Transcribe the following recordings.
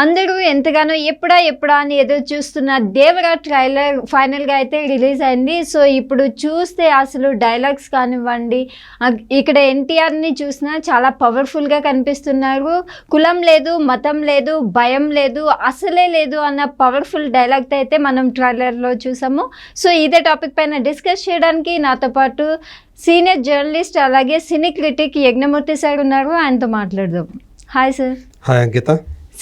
అందరూ ఎంతగానో ఎప్పుడా ఎప్పుడా అని ఎదురు చూస్తున్న దేవరా ట్రైలర్ ఫైనల్గా అయితే రిలీజ్ అయింది. సో ఇప్పుడు చూస్తే అసలు డైలాగ్స్ కానివ్వండి ఇక్కడ ఎన్టీఆర్ని చూసినా చాలా పవర్ఫుల్గా కనిపిస్తున్నారు. కులం లేదు మతం లేదు భయం లేదు అసలే లేదు అన్న పవర్ఫుల్ డైలాగ్తో అయితే మనం ట్రైలర్లో చూసాము. సో ఇదే టాపిక్ పైన డిస్కస్ చేయడానికి నాతో పాటు సీనియర్ జర్నలిస్ట్ అలాగే సినీ క్రిటిక్ యజ్ఞమూర్తి సార్ ఉన్నారు. ఆయనతో మాట్లాడదాం. Hi sir. Hi Ankita.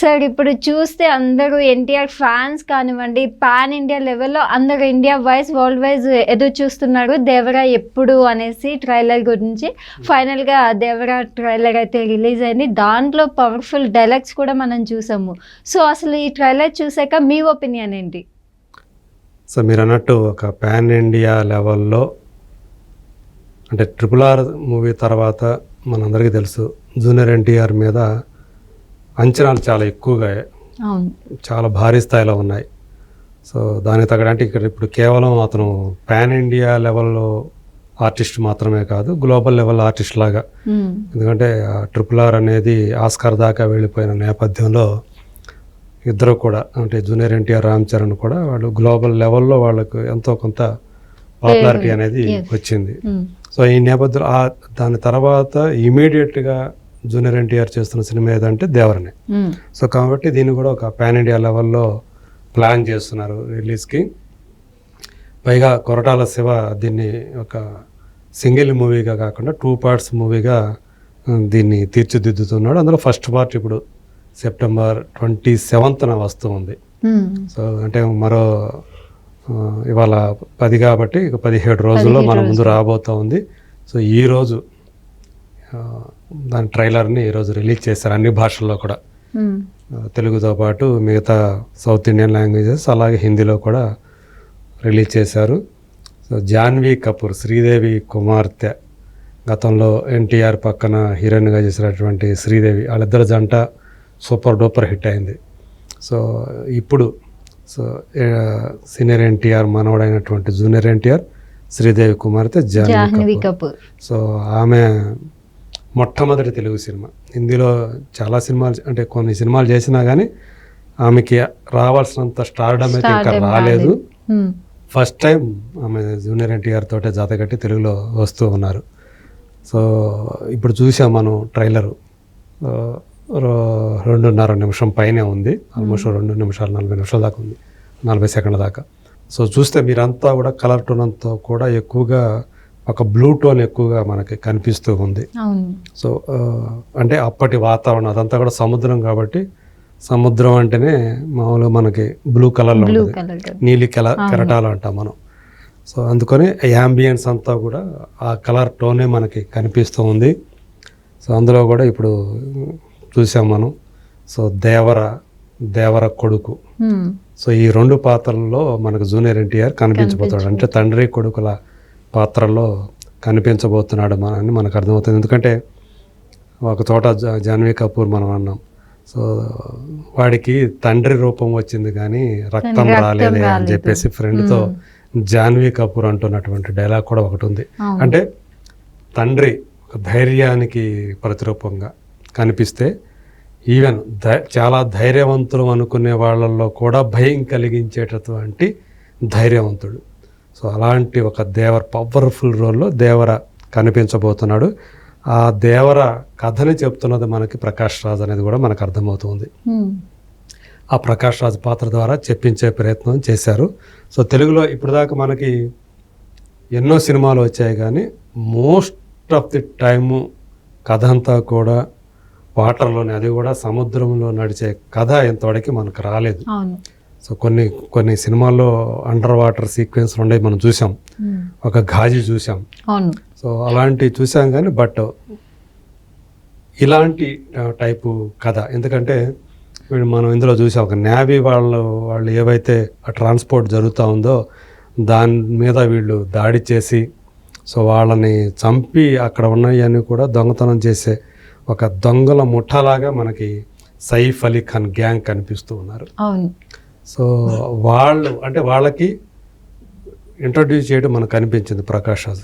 Sir ఇప్పుడు చూస్తే అందరూ ఎన్టీఆర్ ఫ్యాన్స్ కానివ్వండి పాన్ ఇండియా లెవెల్లో అందరూ ఇండియా వైజ్ వరల్డ్ వైజ్ ఎదురు చూస్తున్నారు. దేవరా ఎప్పుడు అనేసి ట్రైలర్ గురించి ఫైనల్గా దేవరా ట్రైలర్ అయితే రిలీజ్ అయింది. దాంట్లో పవర్ఫుల్ డైలాగ్స్ కూడా మనం చూసాము. సో అసలు ఈ ట్రైలర్ చూసాక మీ ఒపీనియన్ ఏంటి? సో మీరు అన్నట్టు ఒక పాన్ ఇండియా లెవెల్లో అంటే ట్రిపుల్ ఆర్ మూవీ తర్వాత మనందరికీ తెలుసు జూనియర్ ఎన్టీఆర్ మీద అంచనాలు చాలా ఎక్కువగా చాలా భారీ స్థాయిలో ఉన్నాయి సో దానికి తగ్గడానికి ఇక్కడ ఇప్పుడు కేవలం అతను పాన్ ఇండియా లెవెల్లో ఆర్టిస్ట్ మాత్రమే కాదు గ్లోబల్ లెవెల్ ఆర్టిస్ట్ లాగా. ఎందుకంటే ట్రిపుల్ ఆర్ అనేది ఆస్కార్ దాకా వెళ్ళిపోయిన నేపథ్యంలో ఇద్దరు కూడా అంటే జూనియర్ ఎన్టీఆర్ రామ్ చరణ్ కూడా వాళ్ళు గ్లోబల్ లెవెల్లో వాళ్ళకు ఎంతో కొంత పాపులారిటీ అనేది. వచ్చింది. సో ఈ నేపథ్యంలో దాని తర్వాత ఇమీడియట్గా జూనియర్ ఎన్టీఆర్ చేస్తున్న సినిమా ఏదంటే దేవరనే. సో కాబట్టి దీన్ని కూడా ఒక పాన్ ఇండియా లెవెల్లో ప్లాన్ చేస్తున్నారు రిలీజ్కి. పైగా కొరటాల శివ దీన్ని ఒక సింగిల్ మూవీగా కాకుండా టూ పార్ట్స్ మూవీగా దీన్ని తీర్చిదిద్దుతున్నాడు. అందులో ఫస్ట్ పార్ట్ ఇప్పుడు సెప్టెంబర్ ట్వంటీ సెవెంత్న వస్తూ ఉంది. సో అంటే మరో ఇవాళ పది కాబట్టి ఇక పదిహేడు రోజుల్లో మన ముందు రాబోతూ ఉంది సో ఈ రోజు ఆ, దాని ట్రైలర్ని ఈరోజు రిలీజ్ చేశారు అన్ని భాషల్లో కూడా. తెలుగుతో పాటు మిగతా సౌత్ ఇండియన్ లాంగ్వేజెస్ అలాగే హిందీలో కూడా రిలీజ్ చేశారు. సో జాన్వీ కపూర్ శ్రీదేవి కుమార్తె గతంలో ఎన్టీఆర్ పక్కన హీరోయిన్గా చేసినటువంటి శ్రీదేవి వాళ్ళిద్దరు జంట సూపర్ డూపర్ హిట్ అయింది. సో ఇప్పుడు సో సీనియర్ ఎన్టీఆర్ మనవడైనటువంటి జూనియర్ ఎన్టీఆర్ శ్రీదేవి కుమార్తె జాన్వీ జాహ్నవి కపూర్. సో ఆమె మొట్టమొదటి తెలుగు సినిమా. హిందీలో చాలా సినిమాలు అంటే కొన్ని సినిమాలు చేసినా కానీ ఆమెకి రావాల్సినంత స్టార్డమ్ అయితే ఇంకా రాలేదు. ఫస్ట్ టైం ఆమె జూనియర్ ఎన్టీఆర్ తోటే జాత కట్టి తెలుగులో వస్తూ ఉన్నారు. సో ఇప్పుడు చూసాం మనం ట్రైలరు రెండున్నర నిమిషం పైనే ఉంది. ఆల్మోస్ట్ రెండు నిమిషాలు నలభై నిమిషాల దాకా ఉంది. నలభై సెకండ్ల దాకా. సో చూస్తే మీరంతా కూడా కలర్ టోన్ అంతా కూడా ఎక్కువగా ఒక బ్లూ టోన్ ఎక్కువగా మనకి కనిపిస్తూ ఉంది. సో అంటే అప్పటి వాతావరణం అదంతా కూడా సముద్రం కాబట్టి సముద్రం అంటేనే మామూలుగా మనకి బ్లూ కలర్లో ఉంటుంది. కలర్ నీలి కెల కెరటాలు అంటాం మనం. సో అందుకని యాంబియన్స్ అంతా కూడా ఆ కలర్ టోనే మనకి కనిపిస్తూ ఉంది. సో అందులో కూడా ఇప్పుడు చూసాం మనం. సో దేవర దేవర కొడుకు. సో ఈ రెండు పాత్రల్లో మనకు జూనియర్ ఎన్టీఆర్ కనిపించబోతున్నాడు అంటే తండ్రి కొడుకుల పాత్రల్లో కనిపించబోతున్నాడు మన అని మనకు అర్థమవుతుంది. ఎందుకంటే ఒక చోట జా- జాన్వీ కపూర్ మనం అన్నాం. సో వాడికి తండ్రి రూపం వచ్చింది కానీ రక్తం రాలేదే అని. చెప్పేసి ఫ్రెండ్తో జాన్వీ కపూర్ అంటున్నటువంటి డైలాగ్ కూడా ఒకటి ఉంది. అంటే తండ్రి ఒక ధైర్యానికి ప్రతిరూపంగా కనిపిస్తే ఈవెన్ చాలా ధైర్యవంతులు అనుకునే వాళ్ళల్లో కూడా భయం కలిగించేటటువంటి ధైర్యవంతుడు. సో అలాంటి ఒక దేవర పవర్ఫుల్ రోల్లో దేవర కనిపించబోతున్నాడు. ఆ దేవర కథని చెప్తున్నది మనకి ప్రకాష్ రాజ్ అనేది కూడా మనకు అర్థమవుతుంది. ఆ ప్రకాష్ రాజ్ పాత్ర ద్వారా చెప్పించే ప్రయత్నం చేశారు. సో తెలుగులో ఇప్పటిదాకా మనకి ఎన్నో సినిమాలు వచ్చాయి కానీ మోస్ట్ ఆఫ్ ది టైము కథ అంతా కూడా వాటర్లోనే అది కూడా సముద్రంలో నడిచే కథ ఇంతవరకు మనకు రాలేదు. సో కొన్ని కొన్ని సినిమాల్లో అండర్ వాటర్ సీక్వెన్స్ ఉండేవి మనం చూసాం. మ్మ్. ఒక గాజు చూసాం. సో అలాంటివి చూసాం కానీ బట్ ఇలాంటి టైపు కథ. ఎందుకంటే మనం ఇందులో చూసాం. ఒక నేవీ వాళ్ళు వాళ్ళు ఏవైతే ఆ ట్రాన్స్పోర్ట్ జరుగుతూ ఉందో దాని మీద వీళ్ళు దాడి చేసి సో వాళ్ళని చంపి అక్కడ ఉన్నవన్నీ కూడా దొంగతనం చేసే ఒక దొంగల ముఠాలాగా మనకి సైఫ్ అలీ ఖాన్ గ్యాంగ్ కనిపిస్తూ ఉన్నారు. అవును. సో వాళ్ళు అంటే వాళ్ళకి ఇంట్రడ్యూస్ చేయడం మనకు కనిపించింది ప్రకాష్ రాజ్.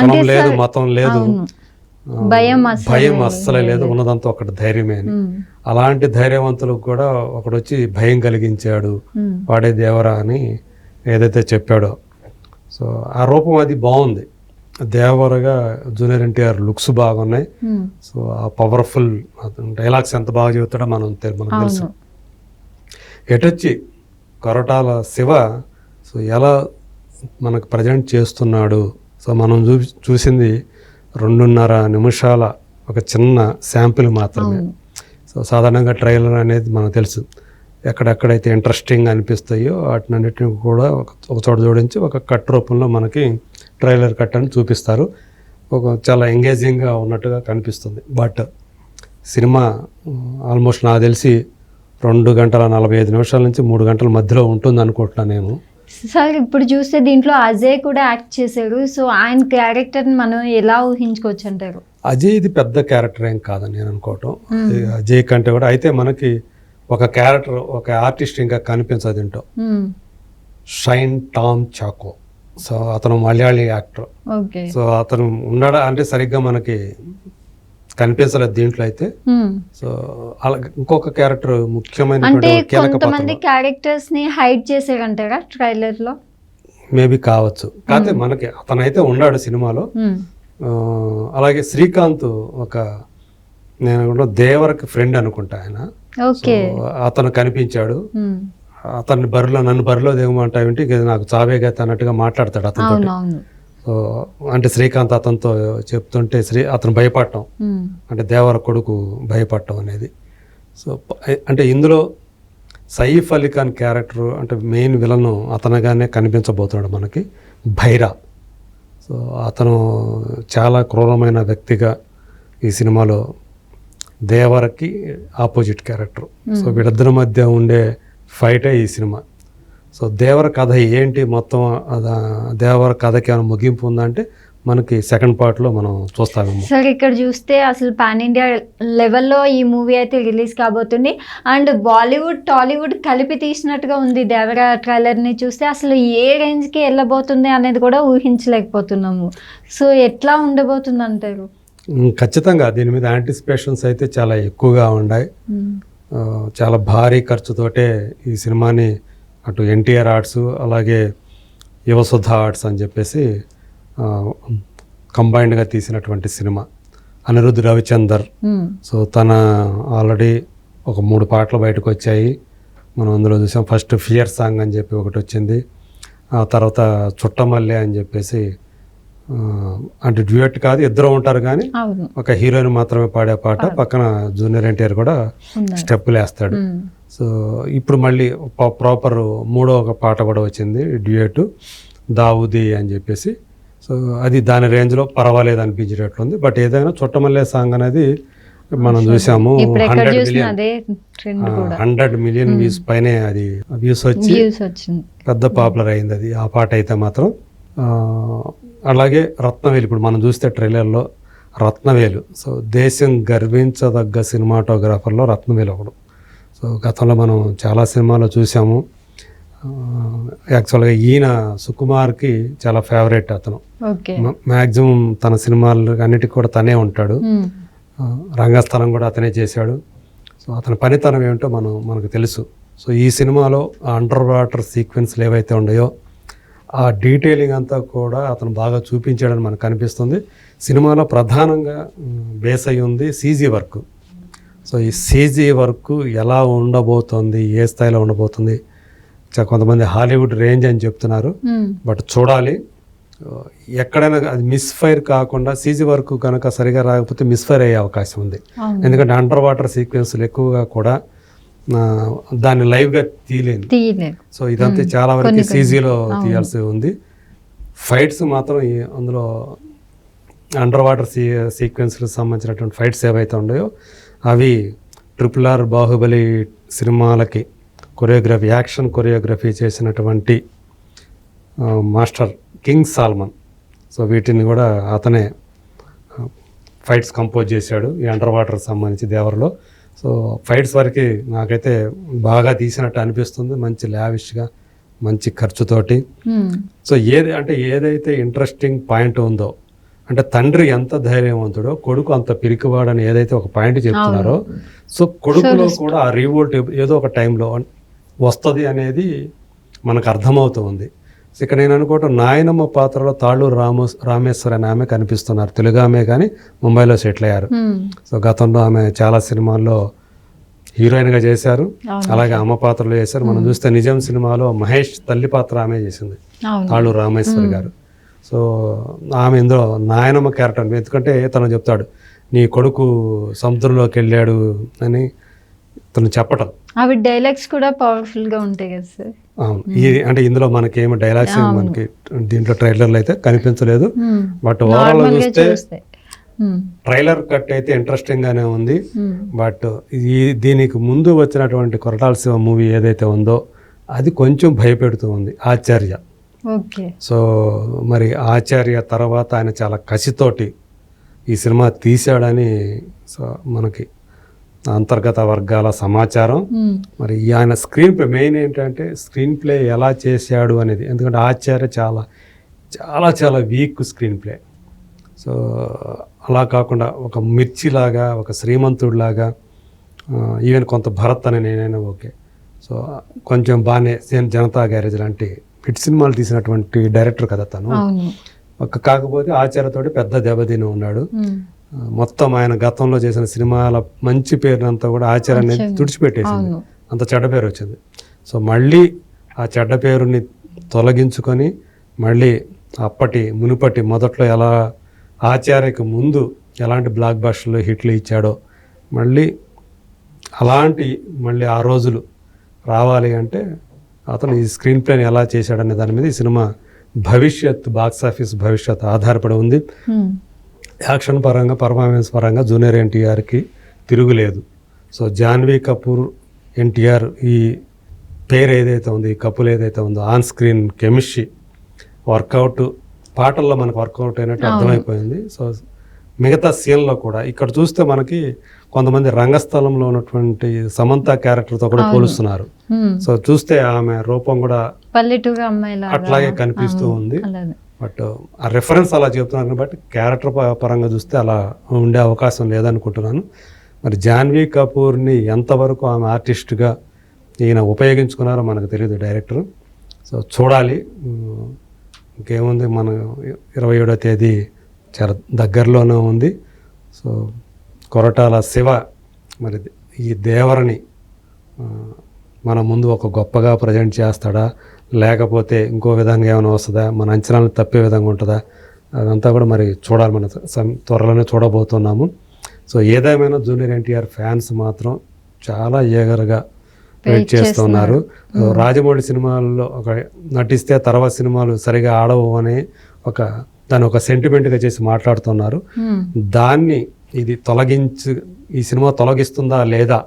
కులం లేదు మతం లేదు భయం అస్సలే భయం అస్సలే లేదు. ఉన్నదంతా ఒకటి ధైర్యమే అని. అలాంటి ధైర్యవంతులకు కూడా ఒకడు వచ్చి భయం కలిగించాడు వాడే దేవరా అని ఏదైతే చెప్పాడో. సో ఆ రూపం అది బాగుంది. దేవరగా జూనియర్ ఎన్టీఆర్ లుక్స్ బాగున్నాయి. సో ఆ పవర్ఫుల్ డైలాగ్స్ ఎంత బాగా చెబుతాడో మనం మనకు తెలుసు. ఎటొచ్చి కొరటాల శివ. సో ఎలా మనకు ప్రజెంట్ చేస్తున్నాడు? సో మనం చూ చూసింది రెండున్నర నిమిషాల ఒక చిన్న శాంపిల్ మాత్రమే. సో సాధారణంగా ట్రైలర్ అనేది మనకు తెలుసు. ఎక్కడెక్కడైతే ఇంట్రెస్టింగ్ అనిపిస్తాయో వాటినన్నిటిని కూడా ఒక ఒక చోట జోడించి ఒక కట్ రూపంలో మనకి ట్రైలర్ కట్ అని చూపిస్తారు. ఒక చాలా ఎంగేజింగ్గా ఉన్నట్టుగా కనిపిస్తుంది. బట్ సినిమా ఆల్మోస్ట్ నాకు తెలిసి రెండు గంటల నలభై ఐదు నిమిషాల నుంచి మూడు గంటల మధ్యలో ఉంటుంది అనుకుంటున్నాను నేను. సార్ ఇప్పుడు చూస్తే దీంట్లో అజయ్ కూడా యాక్ట్ చేశారు. సో ఆయన క్యారెక్టర్ని మనం ఎలా ఊహించుకోవచ్చు అంటారు అజయ్ ఇది పెద్ద క్యారెక్టర్ ఏం కాదని నేను అనుకోవటం. అజయ్ కంటే కూడా అయితే మనకి ఒక క్యారెక్టర్ ఒక ఆర్టిస్ట్ ఇంకా కనిపించదు ఏంటో షైన్ టామ్ చాకో. సో అతను మలయాళీ యాక్టర్. సో అతను ఉన్నాడా అంటే సరిగ్గా మనకి కనిపించలేదు దీంట్లో అయితే. సో అలా ఇంకొక క్యారెక్టర్ అంటే కీలక కొంతమంది క్యారెక్టర్స్ని హైడ్ ట్రైలర్లో మేబీ కావచ్చు. కాకపోతే మనకి అతనైతే ఉన్నాడు సినిమాలో. అలాగే శ్రీకాంత్ ఒక నేను దేవరకి ఫ్రెండ్ అనుకుంటా ఆయన. అతను కనిపించాడు. అతన్ని బరిలో నన్ను బరిలో దిగమంటావేంటి? నాకు చావే గత అన్నట్టుగా మాట్లాడతాడు అతనితో సో అంటే శ్రీకాంత్ అతనితో చెప్తుంటే శ్రీ అతను భయపడటం. అంటే దేవర కొడుకు భయపడటం అనేది. సో అంటే ఇందులో సయీఫ్ అలీ ఖాన్ క్యారెక్టర్ అంటే మెయిన్ విలను అతనుగానే కనిపించబోతున్నాడు మనకి. భైరా. సో అతను చాలా క్రూరమైన వ్యక్తిగా ఈ సినిమాలో దేవరకి ఆపోజిట్ క్యారెక్టర్. సో వీళ్ళిద్దరి మధ్య ఉండే ఫైటే ఈ సినిమా. సో దేవర కథ ఏంటి మొత్తం దేవర కథకి ఏమైనా ముగింపు ఉందంటే మనకి సెకండ్ పార్ట్లో మనం చూస్తామేమో. సార్ ఇక్కడ చూస్తే అసలు పాన్ ఇండియా లెవెల్లో ఈ మూవీ అయితే రిలీజ్ కాబోతుంది. అండ్ బాలీవుడ్ టాలీవుడ్ కలిపి తీసినట్టుగా ఉంది దేవరా ట్రైలర్ని చూస్తే. అసలు ఏ రేంజ్కి వెళ్ళబోతుంది అనేది కూడా ఊహించలేకపోతున్నాము. సో ఎట్లా ఉండబోతుంది అంటారు ఖచ్చితంగా దీని మీద యాంటిసిపేషన్స్ అయితే చాలా ఎక్కువగా ఉన్నాయి చాలా భారీ ఖర్చుతోటే ఈ సినిమాని అటు ఎన్టీఆర్ ఆర్ట్స్ అలాగే యువసుధ ఆర్ట్స్ అని చెప్పేసి కంబైన్డ్గా తీసినటువంటి సినిమా. అనిరుద్ధ్ రవిచందర్. సో తన ఆల్రెడీ ఒక మూడు పాటలు బయటకు వచ్చాయి. మనం అందులో చూసాం ఫస్ట్ ఫియర్ సాంగ్ అని చెప్పి ఒకటి వచ్చింది. ఆ తర్వాత చుట్టమల్లె అని చెప్పేసి అంటే డ్యూయట్ కాదు ఇద్దరు ఉంటారు కానీ ఒక హీరోయిన్ మాత్రమే పాడే పాట. పక్కన జూనియర్ ఎన్టీఆర్ కూడా స్టెప్పులు వేస్తాడు సో ఇప్పుడు మళ్ళీ ప్రాపర్ మూడో ఒక పాట కూడా వచ్చింది డ్యూయట్ దావుది అని చెప్పేసి. సో అది దాని రేంజ్లో పర్వాలేదు అనిపించేటట్లుంది. బట్ ఏదైనా చుట్టమల్లే సాంగ్ అనేది మనం చూసాము. Hundred million. Hundred million views పైనే అది వ్యూస్ వచ్చి పెద్ద పాపులర్ అయింది అది. ఆ పాట అయితే మాత్రం అలాగే రత్నవేలు. ఇప్పుడు మనం చూస్తే ట్రైలర్లో రత్నవేలు. సో దేశం గర్వించదగ్గ సినిమాటోగ్రాఫర్లో రత్నవేలు ఒకడు. సో గతంలో మనం చాలా సినిమాలో చూసాము. యాక్చువల్గా ఈయన సుకుమార్కి చాలా ఫేవరెట్ అతను. మ్యాక్సిమం తన సినిమాలు అన్నిటికీ కూడా తనే ఉంటాడు. రంగస్థలం కూడా అతనే చేశాడు. సో అతని పనితనం ఏమిటో మనం మనకు తెలుసు. సో ఈ సినిమాలో అండర్ వాటర్ సీక్వెన్స్లు ఏవైతే ఉన్నాయో ఆ డీటెయిలింగ్ అంతా కూడా అతను బాగా చూపించాడని మనకు కనిపిస్తుంది సినిమాలో ప్రధానంగా బేస్ అయి ఉంది సీజీ వర్క్. సో ఈ సీజీ వర్క్ ఎలా ఉండబోతోంది ఏ స్థాయిలో ఉండబోతుంది? కొంతమంది హాలీవుడ్ రేంజ్ అని చెప్తున్నారు. ఉమ్, బట్ చూడాలి. ఎక్కడైనా అది మిస్ ఫైర్ కాకుండా సీజీ వర్క్ కనుక సరిగా రాకపోతే మిస్ ఫైర్ అయ్యే అవకాశం ఉంది. ఎందుకంటే అండర్ వాటర్ సీక్వెన్స్లు ఎక్కువగా కూడా దాన్ని లైవ్గా తీయలేదు సో ఇదంతా చాలా వరకు సీజీలో తీయాల్సి ఉంది. ఫైట్స్ మాత్రం అందులో అండర్ వాటర్ సీ సీక్వెన్స్కి సంబంధించినటువంటి ఫైట్స్ ఏవైతే ఉన్నాయో అవి ట్రిపుల్ ఆర్ బాహుబలి సినిమాలకి కొరియోగ్రఫీ యాక్షన్ కొరియోగ్రఫీ చేసినటువంటి మాస్టర్ కింగ్ సాల్మన్. సో వీటిని కూడా అతనే ఫైట్స్ కంపోజ్ చేశాడు ఈ అండర్ వాటర్ సంబంధించి దేవరలో. సో ఫైట్స్ వరకు నాకైతే బాగా తీసినట్టు అనిపిస్తుంది మంచి లావిష్గా మంచి ఖర్చుతోటి. సో ఏది అంటే ఏదైతే ఇంట్రెస్టింగ్ పాయింట్ ఉందో అంటే తండ్రి ఎంత ధైర్యవంతుడో కొడుకు అంత పిరికివాడని ఏదైతే ఒక పాయింట్ చెప్తున్నారో సో కొడుకులో కూడా ఆ రీవోల్ట్ ఏదో ఒక టైంలో వస్తుంది అనేది మనకు అర్థమవుతుంది. సో ఇక్కడ నేను అనుకోవటం నాయనమ్మ పాత్రలో తాళ్ళూరు రాము రామేశ్వర్ అనే ఆమె కనిపిస్తున్నారు. తెలుగు ఆమె కానీ ముంబైలో సెటిల్ అయ్యారు. సో గతంలో ఆమె చాలా సినిమాల్లో హీరోయిన్గా చేశారు. అలాగే అమ్మ పాత్రలు చేశారు. మనం చూస్తే నిజం సినిమాలో మహేష్ తల్లి పాత్ర ఆమె చేసింది. తాళూరు రామేశ్వర్ గారు. సో ఆమె ఇందులో నాయనమ్మ క్యారెక్టర్ ఎందుకంటే తను చెప్తాడు నీ కొడుకు సముద్రంలోకి వెళ్ళాడు అని తను చెప్పటం. అవి డైలాగ్స్ కూడా పవర్ఫుల్గా ఉంటాయి కదా సార్. అవును. ఇది అంటే ఇందులో మనకి ఏమి డైలాగ్స్ మనకి దీంట్లో ట్రైలర్లో అయితే కనిపించలేదు. బట్ ఓవరాల్ చూస్తే. ట్రైలర్ కట్ అయితే ఇంట్రెస్టింగ్ గానే ఉంది. బట్ ఈ దీనికి ముందు వచ్చినటువంటి కొరటాల శివ మూవీ ఏదైతే ఉందో అది కొంచెం భయపెడుతూ ఉంది. ఆచార్య సో మరి ఆచార్య తర్వాత ఆయన చాలా కసితోటి ఈ సినిమా తీశాడని సో మనకి అంతర్గత వర్గాల సమాచారం. మరి ఆయన స్క్రీన్ ప్లే మెయిన్ ఏంటంటే స్క్రీన్ ప్లే ఎలా చేశాడు అనేది. ఎందుకంటే ఆచార్య చాలా చాలా చాలా వీక్ స్క్రీన్ ప్లే. సో అలా కాకుండా ఒక మిర్చిలాగా ఒక శ్రీమంతుడిలాగా ఈవెన్ కొంత భరత్ అని నేనైనా ఓకే. సో కొంచెం బాగానే సేమ్ జనతా గ్యారేజ్ లాంటి హిట్ సినిమాలు తీసినటువంటి డైరెక్టర్ కదా తను. కాకపోతే ఆచార్యతోటి పెద్ద దెబ్బతిని ఉన్నాడు. మొత్తం ఆయన గతంలో చేసిన సినిమాల మంచి పేరునంతా కూడా ఆచార్య అనేది తుడిచిపెట్టేసింది. అంత చెడ్డ పేరు వచ్చింది. సో మళ్ళీ ఆ చెడ్డ పేరుని తొలగించుకొని మళ్ళీ అప్పటి మునుపటి మొదట్లో ఎలా ఆచార్యకి ముందు ఎలాంటి బ్లాక్ బస్టర్లు హిట్లు ఇచ్చాడో మళ్ళీ అలాంటి మళ్ళీ ఆ రోజులు రావాలి అంటే అతను ఈ స్క్రీన్ ప్లేని ఎలా చేశాడనే దాని మీద ఈ సినిమా భవిష్యత్ బాక్స్ ఆఫీస్ భవిష్యత్ ఆధారపడి ఉంది. యాక్షన్ పరంగా పర్ఫార్మెన్స్ పరంగా జూనియర్ ఎన్టీఆర్కి తిరుగులేదు. సో జాన్వీ కపూర్ ఎన్టీఆర్ ఈ పేరు ఏదైతే ఉందో ఈ కపుల్ ఏదైతే ఉందో ఆన్ స్క్రీన్ కెమిస్ట్రీ వర్కౌట్ పాటల్లో మనకు వర్కౌట్ అయినట్టు అర్థమైపోయింది. సో మిగతా సీన్లో కూడా ఇక్కడ చూస్తే మనకి కొంతమంది రంగస్థలంలో ఉన్నటువంటి సమంత క్యారెక్టర్తో కూడా పోలుస్తున్నారు. సో చూస్తే ఆమె రూపం కూడా పల్లెటూరు అమ్మాయిలా అట్లాగే కనిపిస్తూ ఉంది. బట్ ఆ రెఫరెన్స్ అలా చెప్తున్నారు. బట్ క్యారెక్టర్ పరంగా చూస్తే అలా ఉండే అవకాశం లేదనుకుంటున్నాను. మరి జాన్వీ కపూర్ని ఎంతవరకు ఆమె ఆర్టిస్ట్గా ఈయన ఉపయోగించుకున్నారో మనకు తెలియదు డైరెక్టర్. సో చూడాలి. ఇంకేముంది? మన ఇరవై ఏడో తేదీ చాలా దగ్గరలోనే ఉంది. సో కొరటాల శివ మరి ఈ దేవరని మన ముందు ఒక గొప్పగా ప్రజెంట్ చేస్తాడా? లేకపోతే ఇంకో విధంగా ఏమైనా వస్తుందా? మన అంచనాలు తప్పే విధంగా ఉంటుందా? అదంతా కూడా మరి చూడాలి మన త్వరలోనే చూడబోతున్నాము. సో ఏదేమైనా జూనియర్ ఎన్టీఆర్ ఫ్యాన్స్ మాత్రం చాలా ఏగరగా వెయిట్ చేస్తున్నారు. రాజమౌళి సినిమాల్లో ఒక నటిస్తే తర్వాత సినిమాలు సరిగా ఆడవు అని ఒక దాన్ని ఒక సెంటిమెంట్గా చేసి మాట్లాడుతున్నారు. దాన్ని ఇది తొలగించు ఈ సినిమా తొలగిస్తుందా లేదా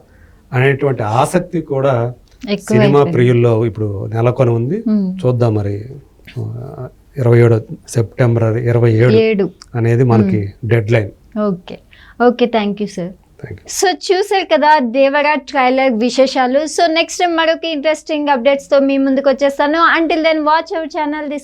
అనేటువంటి ఆసక్తి కూడా సినిమా ప్రియుల్లో ఇప్పుడు నెలకొని ఉంది. చూద్దాం మరి. ఇరవై ఏడు సెప్టెంబర్ ఇరవై ఏడు అనేది మనకి deadline okay. Okay thank you sir. So చూసారు కదా దేవరా ట్రైలర్ విశేషాలు. సో నెక్స్ట్ మరొక ఇంట్రెస్టింగ్ అప్డేట్స్తో మీ ముందుకు వచ్చేస్తాను. Until then watch our channel this